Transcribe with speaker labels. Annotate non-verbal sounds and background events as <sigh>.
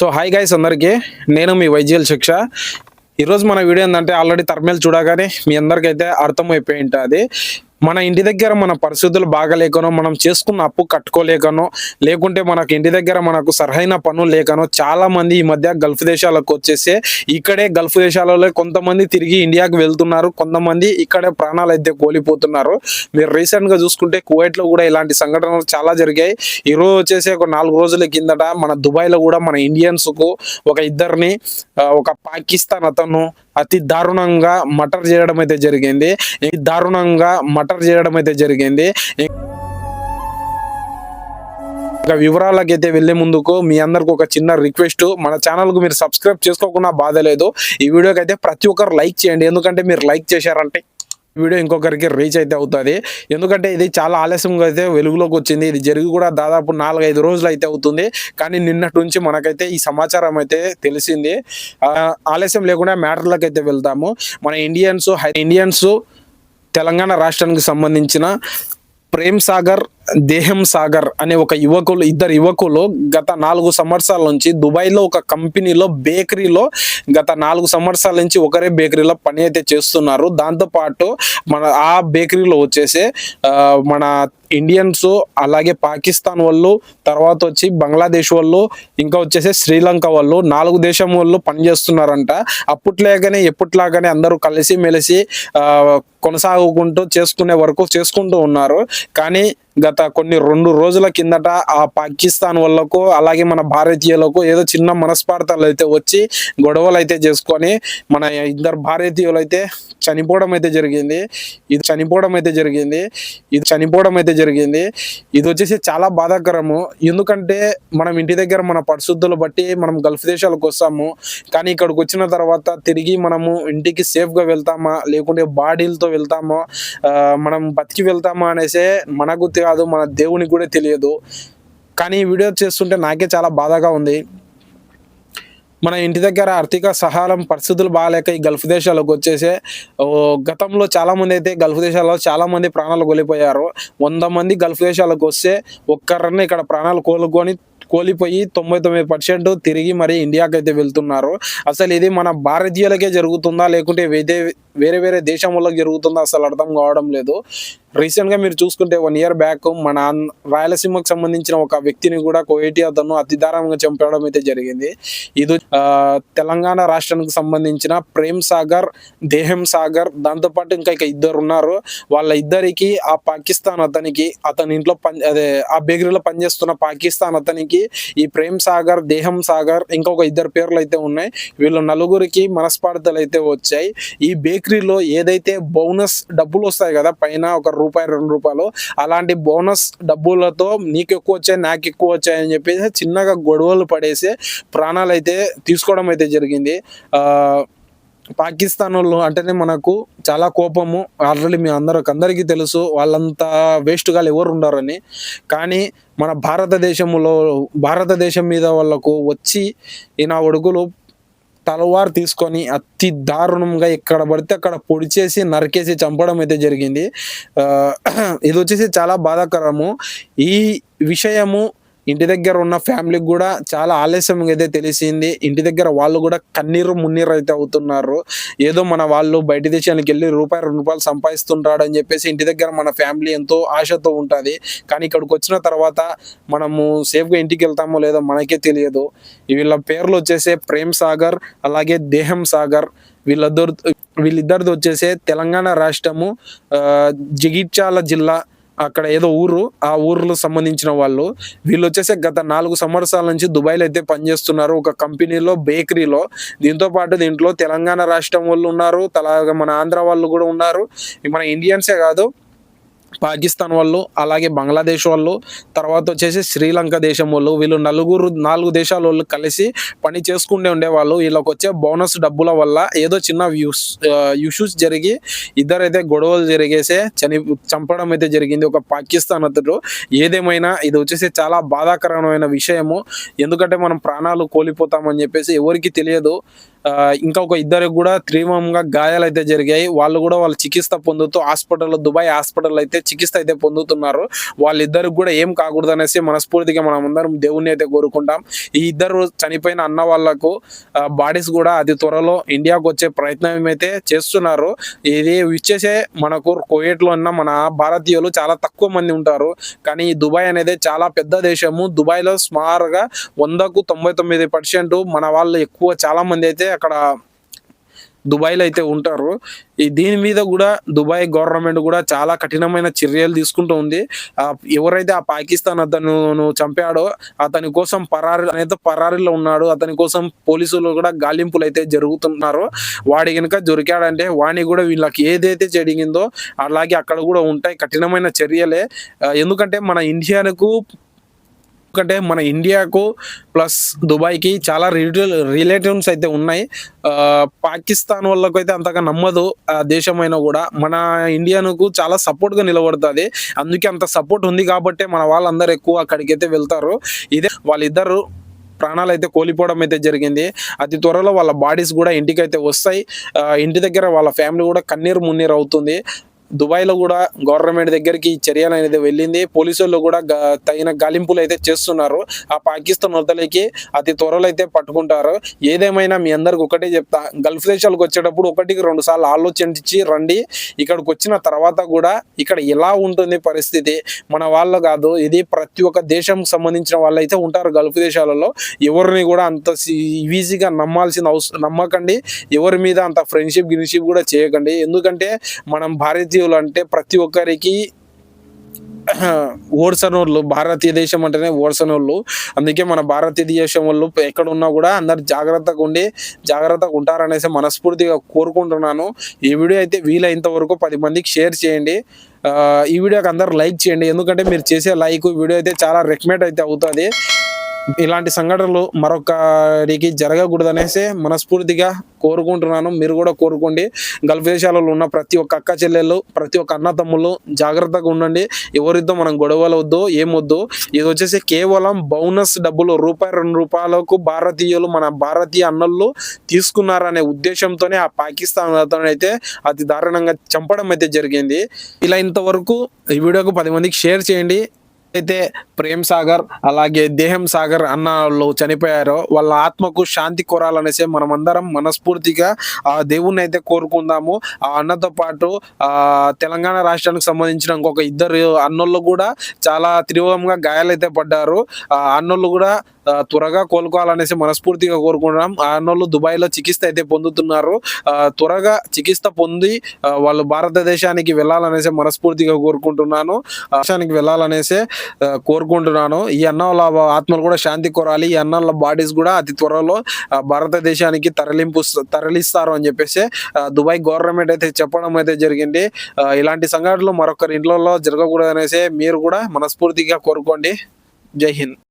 Speaker 1: So hi guys అందరికీ. నేను మీ వైద్యుల శిక్ష. ఈరోజు మన వీడియో ఏంటంటే ఆల్రెడీ తర్మేలు చూడగానే మీ అందరికైతే అర్థమైపోయి ఉంటుంది. మన ఇంటి దగ్గర మన పరిస్థితులు బాగలేకనో మనం చేసుకున్న అప్పు కట్టుకోలేకనో లేకుంటే మనకు ఇంటి దగ్గర మనకు సరైన పనులు లేకనో చాలా మంది ఈ మధ్య గల్ఫ్ దేశాలకు వచ్చేసి ఇక్కడే గల్ఫ్ దేశాలలో కొంతమంది తిరిగి ఇండియాకి వెళ్తున్నారు కొంతమంది ఇక్కడే ప్రాణాలు అయితే కోల్పోతున్నారు. మీరు రీసెంట్గా చూసుకుంటే కువైట్లో కూడా ఇలాంటి సంఘటనలు చాలా జరిగాయి. ఈ రోజు వచ్చేసి ఒక నాలుగు రోజుల కిందట మన దుబాయ్లో కూడా మన ఇండియన్స్కు ఒక ఇద్దరిని ఒక పాకిస్తాన్ అతను అతి దారుణంగా మటర్ చేయడం అయితే జరిగింది. దారుణంగా మటర్ చేయడం అయితే జరిగింది. ఇక వివరాలకు అయితే వెళ్ళే ముందుకు మీ అందరికి ఒక చిన్న రిక్వెస్ట్. మన ఛానల్కు మీరు సబ్స్క్రైబ్ చేసుకోకుండా బాధ లేదు. ఈ వీడియోకి అయితే ప్రతి ఒక్కరు లైక్ చేయండి. ఎందుకంటే మీరు లైక్ చేశారంటే వీడియో ఇంకొకరికి రీచ్ అయితే అవుతుంది. ఎందుకంటే ఇది చాలా ఆలస్యంగా అయితే వెలుగులోకి వచ్చింది. ఇది జరిగి కూడా దాదాపు నాలుగైదు రోజులు అయితే అవుతుంది. కానీ నిన్నటి నుంచి మనకైతే ఈ సమాచారం అయితే తెలిసింది. ఆలస్యం లేకుండా మ్యాటర్లకు అయితే వెళ్తాము మన ఇండియన్స్ ఇండియన్స్ తెలంగాణ రాష్ట్రానికి సంబంధించిన ప్రేమ్ సాగర్ దేహం సాగర్ అనే ఒక యువకులు ఇద్దరు యువకులు గత నాలుగు సంవత్సరాల నుంచి దుబాయ్లో ఒక కంపెనీలో బేకరీలో గత నాలుగు సంవత్సరాల నుంచి ఒకరే బేకరీలో పని అయితే చేస్తున్నారు. దాంతోపాటు మన ఆ బేకరీలో వచ్చేసి మన ఇండియన్స్ అలాగే పాకిస్తాన్ వాళ్ళు తర్వాత వచ్చి బంగ్లాదేశ్ వాళ్ళు ఇంకా వచ్చేసి శ్రీలంక వాళ్ళు నాలుగు దేశం వాళ్ళు పనిచేస్తున్నారంట అప్పట్లాగానే ఎప్పట్లాగానే అందరూ కలిసి మెలిసి కొనసాగుకుంటూ చేసుకునే వరకు చేసుకుంటూ ఉన్నారు. కానీ గత కొన్ని రెండు రోజుల కిందట ఆ పాకిస్తాన్ వాళ్ళకు అలాగే మన భారతీయులకు ఏదో చిన్న మనస్పార్థాలు అయితే వచ్చి గొడవలు అయితే చేసుకొని మన ఇద్దరు భారతీయులు అయితే చనిపోవడం అయితే జరిగింది. ఇది చనిపోవడం అయితే జరిగింది. ఇది చనిపోవడం అయితే జరిగింది. ఇది వచ్చేసి చాలా బాధాకరము. ఎందుకంటే మనం ఇంటి దగ్గర మన పరిస్థితులు బట్టి మనం గల్ఫ్ దేశాలకు వస్తాము. కానీ ఇక్కడికి వచ్చిన తర్వాత తిరిగి మనము ఇంటికి సేఫ్గా వెళ్తామా? లేకుంటే బాడీలతో వెళ్తామా? మనం బతికి వెళ్తామా అనేసి మనకు కాదు మన దేవునికి కూడా తెలియదు. కానీ ఈ వీడియో చేస్తుంటే నాకే చాలా బాధగా ఉంది. మన ఇంటి దగ్గర ఆర్థిక సహాయం పరిస్థితులు బాగాలేక ఈ గల్ఫ్ దేశాలకు వచ్చేసే గతంలో చాలా మంది అయితే గల్ఫ్ దేశాల్లో చాలామంది ప్రాణాలు కోల్పోయారు. వంద మంది గల్ఫ్ దేశాలకు వస్తే ఒక్కరిని ఇక్కడ ప్రాణాలు కోలుకొని కోల్పోయి తొంభై తొమ్మిది పర్సెంట్ తిరిగి మరి ఇండియాకి అయితే వెళ్తున్నారు. అసలు ఇది మన భారతీయులకే జరుగుతుందా లేకుంటే వేదే వేరే వేరే దేశం జరుగుతుందో అసలు అర్థం కావడం లేదు. రీసెంట్గా మీరు చూసుకుంటే వన్ ఇయర్ బ్యాక్ మన రాయలసీమకు సంబంధించిన ఒక వ్యక్తిని కూడా కోయేటి అతను అతిదారంగా చంపడం అయితే జరిగింది. ఇది తెలంగాణ రాష్ట్రానికి సంబంధించిన ప్రేమ్ సాగర్ దేహం సాగర్ దాంతోపాటు ఇంకా ఇక ఇద్దరు ఉన్నారు. వాళ్ళ ఇద్దరికి ఆ పాకిస్తాన్ అతనికి అతని ఇంట్లో పని అదే ఆ బేకరీలో పనిచేస్తున్న పాకిస్తాన్ అతనికి ఈ ప్రేమ్ సాగర్ దేహం సాగర్ ఇంకొక ఇద్దరు పేర్లు అయితే ఉన్నాయి. వీళ్ళు నలుగురికి మనస్పార్థలు అయితే వచ్చాయి. ఈ బేకరీలో ఏదైతే బోనస్ డబ్బులు వస్తాయి కదా పైన ఒక రూపాయి రెండు రూపాయలు అలాంటి బోనస్ డబ్బులతో నీకు ఎక్కువ వచ్చాయి నాకు ఎక్కువ వచ్చాయి అని చెప్పేసి చిన్నగా గొడవలు పడేసి ప్రాణాలు అయితే తీసుకోవడం అయితే జరిగింది. పాకిస్తాన్ వాళ్ళు అంటేనే మనకు చాలా కోపము. ఆల్రెడీ మీ అందరికి అందరికీ తెలుసు వాళ్ళంతా వేస్ట్గా ఎవరు ఉండారని. కానీ మన భారతదేశంలో భారతదేశం మీద వాళ్ళకు వచ్చి ఈయన ఒడుగులు తలవారు తీసుకొని అతి దారుణంగా ఎక్కడ పడితే అక్కడ పొడిచేసి నరికేసి చంపడం అయితే జరిగింది. <clears throat> ఇది వచ్చేసి చాలా బాధాకరము. ఈ విషయము ఇంటి దగ్గర ఉన్న ఫ్యామిలీకి కూడా చాలా ఆలస్యం అయితే తెలిసింది. ఇంటి దగ్గర వాళ్ళు కూడా కన్నీరు మున్నీరు అయితే అవుతున్నారు. ఏదో మన వాళ్ళు బయట దేశానికి వెళ్ళి రూపాయి రెండు రూపాయలు సంపాదిస్తుంటాడు అని చెప్పేసి ఇంటి దగ్గర మన ఫ్యామిలీ ఎంతో ఆశతో ఉంటుంది. కానీ ఇక్కడికి వచ్చిన తర్వాత మనము సేఫ్గా ఇంటికి వెళ్తామో లేదో మనకే తెలియదు. వీళ్ళ పేర్లు వచ్చేసే ప్రేమ్ సాగర్ అలాగే దేహం సాగర్. వీళ్ళిద్దరు వీళ్ళిద్దరిది వచ్చేసి తెలంగాణ రాష్ట్రము జగిత్యాల జిల్లా అక్కడ ఏదో ఊరు ఆ ఊర్లో సంబంధించిన వాళ్ళు వీళ్ళు వచ్చేసి గత నాలుగు సంవత్సరాల నుంచి దుబాయ్లో అయితే పనిచేస్తున్నారు. ఒక కంపెనీలో బేకరీలో. దీంతో పాటు దీంట్లో తెలంగాణ రాష్ట్రం వాళ్ళు ఉన్నారు. తలాగా మన ఆంధ్ర వాళ్ళు కూడా ఉన్నారు. మన ఇండియన్సే కాదు పాకిస్తాన్ వాళ్ళు అలాగే బంగ్లాదేశ్ వాళ్ళు తర్వాత వచ్చేసి శ్రీలంక దేశం వాళ్ళు వీళ్ళు నలుగురు నాలుగు దేశాల వాళ్ళు కలిసి పని చేసుకుంటే ఉండేవాళ్ళు. వీళ్ళకి వచ్చే బోనస్ డబ్బుల వల్ల ఏదో చిన్న వ్యూస్ ఇష్యూస్ జరిగి ఇద్దరైతే గొడవలు జరిగేసే చని చంపడం అయితే జరిగింది. ఒక పాకిస్తాన్ అతడు. ఏదేమైనా ఇది వచ్చేసి చాలా బాధాకరమైన విషయము. ఎందుకంటే మనం ప్రాణాలు కోల్పోతామని చెప్పేసి ఎవరికి తెలియదు. ఇంకా ఒక ఇద్దరికి కూడా తీవ్రంగా గాయాలు అయితే జరిగాయి. వాళ్ళు కూడా వాళ్ళు చికిత్స పొందుతూ హాస్పిటల్ దుబాయ్ హాస్పిటల్ అయితే చికిత్స అయితే పొందుతున్నారు. వాళ్ళిద్దరికి కూడా ఏం కాకూడదు అనేసి మనస్ఫూర్తిగా మనం అందరం దేవుణ్ణి అయితే కోరుకుంటాం. ఈ ఇద్దరు చనిపోయిన అన్న వాళ్ళకు బాడీస్ కూడా అతి త్వరలో ఇండియాకు వచ్చే ప్రయత్నం అయితే చేస్తున్నారు. ఇది ఇచ్చేసే మనకు కోయేట్లో ఉన్న మన భారతీయులు చాలా తక్కువ మంది ఉంటారు. కానీ దుబాయ్ అనేది చాలా పెద్ద దేశము. దుబాయ్లో సుమారుగా వందకు తొంభై తొమ్మిది పర్సెంట్ మన వాళ్ళు ఎక్కువ చాలా మంది అయితే అక్కడ దుబాయ్లో అయితే ఉంటారు. ఈ దీని మీద కూడా దుబాయ్ గవర్నమెంట్ కూడా చాలా కఠినమైన చర్యలు తీసుకుంటూ ఉంది. ఆ, ఎవరైతే ఆ పాకిస్తాన్ అతను చంపాడో అతని కోసం పరారి అనేది పరారీలో ఉన్నాడు. అతని కోసం పోలీసులు కూడా గాలింపులు అయితే జరుగుతున్నారు. వాడి కనుక దొరికాడంటే వాడిని కూడా వీళ్ళకి ఏదైతే జరిగిందో అలాగే అక్కడ కూడా ఉంటాయి కఠినమైన చర్యలే. ఎందుకంటే మన ఇండియాకు ఎందుకంటే మన ఇండియాకు ప్లస్ దుబాయ్కి చాలా రిలేటివ్ రిలేటివ్స్ అయితే ఉన్నాయి. ఆ, పాకిస్తాన్ వాళ్ళకు అయితే అంతగా నమ్మదు. ఆ దేశమైనా కూడా మన ఇండియాకు చాలా సపోర్ట్గా నిలబడుతుంది. అందుకే అంత సపోర్ట్ ఉంది కాబట్టి మన వాళ్ళందరూ ఎక్కువ అక్కడికి అయితే వెళ్తారు. ఇదే వాళ్ళిద్దరు ప్రాణాలు అయితే కోల్పోవడం అయితే జరిగింది. అతి త్వరలో వాళ్ళ బాడీస్ కూడా ఇంటికి అయితే వస్తాయి ఇంటి దగ్గర వాళ్ళ ఫ్యామిలీ కూడా కన్నీరు మున్నీరు అవుతుంది. దుబాయ్లో కూడా గవర్నమెంట్ దగ్గరికి ఈ చర్యలు అనేది వెళ్ళింది. పోలీసులు కూడా తగిన గాలింపులు అయితే చేస్తున్నారు. ఆ పాకిస్తాన్ వద్దలకి అతి త్వరలో అయితే పట్టుకుంటారు. ఏదేమైనా మీ అందరికి ఒకటే చెప్తా. గల్ఫ్ దేశాలకు వచ్చేటప్పుడు ఒకటికి రెండు సార్లు ఆలోచించి రండి. ఇక్కడికి వచ్చిన తర్వాత కూడా ఇక్కడ ఎలా ఉంటుంది పరిస్థితి? మన వాళ్ళు కాదు ఇది ప్రతి ఒక్క దేశం సంబంధించిన వాళ్ళు అయితే ఉంటారు గల్ఫ్ దేశాలలో. ఎవరిని కూడా అంత ఈజీగా నమ్మాల్సిన అవసరం నమ్మకండి. ఎవరి మీద అంత ఫ్రెండ్షిప్ గిన్షిప్ కూడా చేయకండి. ఎందుకంటే మనం భారతీయ భారతీయులు అంటే ప్రతి ఒక్కరికి <clears throat> ఓడ్సనోళ్ళు భారతీయ దేశం అంటేనే ఓడ్సనోళ్ళు. అందుకే మన భారతీయ దేశం వాళ్ళు ఎక్కడ ఉన్నా కూడా అందరు జాగ్రత్తగా ఉండి జాగ్రత్తగా ఉంటారనేసి మనస్ఫూర్తిగా కోరుకుంటున్నాను. ఈ వీడియో అయితే వీలైనంత వరకు పది మందికి షేర్ చేయండి. ఈ వీడియోకి అందరు లైక్ చేయండి. ఎందుకంటే మీరు చేసే లైక్ వీడియో అయితే చాలా రికమెండ్ అయితే అవుతుంది. ఇలాంటి సంఘటనలు మరొకరికి జరగకూడదు అనేసి మనస్ఫూర్తిగా కోరుకుంటున్నాను. మీరు కూడా కోరుకోండి. గల్ఫ్ దేశాలలో ఉన్న ప్రతి ఒక్క అక్క చెల్లెళ్ళు ప్రతి ఒక్క అన్న తమ్ముళ్ళు జాగ్రత్తగా ఉండండి. ఎవరితో మనం గొడవలవద్దు ఏమొద్దు ఇది వచ్చేసి కేవలం బౌనస్ డబ్బులు రూపాయి రెండు రూపాయలకు భారతీయులు మన భారతీయ అన్నలు తీసుకున్నారనే ఉద్దేశంతోనే ఆ పాకిస్తాన్ అయితే అతి దారుణంగా చంపడం అయితే జరిగింది. ఇలా ఇంతవరకు ఈ వీడియోకు పది మందికి షేర్ చేయండి. అయితే ప్రేమ్ సాగర్ అలాగే దేహం సాగర్ అన్న వాళ్ళు చనిపోయారో వాళ్ళ ఆత్మకు శాంతి కోరాలనేసి మనమందరం మనస్ఫూర్తిగా ఆ దేవుణ్ణి అయితే కోరుకుందాము. ఆ అన్నతో పాటు ఆ తెలంగాణ రాష్ట్రానికి సంబంధించిన ఇంకొక ఇద్దరు అన్నోళ్ళు కూడా చాలా తీవ్రంగా గాయాలైతే పడ్డారు. ఆ అన్నోళ్ళు కూడా త్వరగా కోలుకోవాలనేసి మనస్ఫూర్తిగా కోరుకుంటున్నాం. ఆ అన్నోళ్ళు దుబాయ్లో చికిత్స అయితే పొందుతున్నారు. ఆ, త్వరగా చికిత్స పొంది వాళ్ళు భారతదేశానికి వెళ్ళాలనేసి మనస్ఫూర్తిగా కోరుకుంటున్నాను. దేశానికి వెళ్ళాలనేసి కోరుకుంటున్నాను. ఈ అన్న ఆత్మలు కూడా శాంతి కోరాలి. ఈ అన్నల బాడీస్ కూడా అతి త్వరలో భారతదేశానికి తరలింపు తరలిస్తారు అని చెప్పేసి దుబాయ్ గవర్నమెంట్ అయితే చెప్పడం అయితే జరిగింది. ఇలాంటి సంఘటనలు మరొకరి ఇంట్లో జరగకూడదు అనేసి మీరు కూడా మనస్ఫూర్తిగా కోరుకోండి. జై హింద్.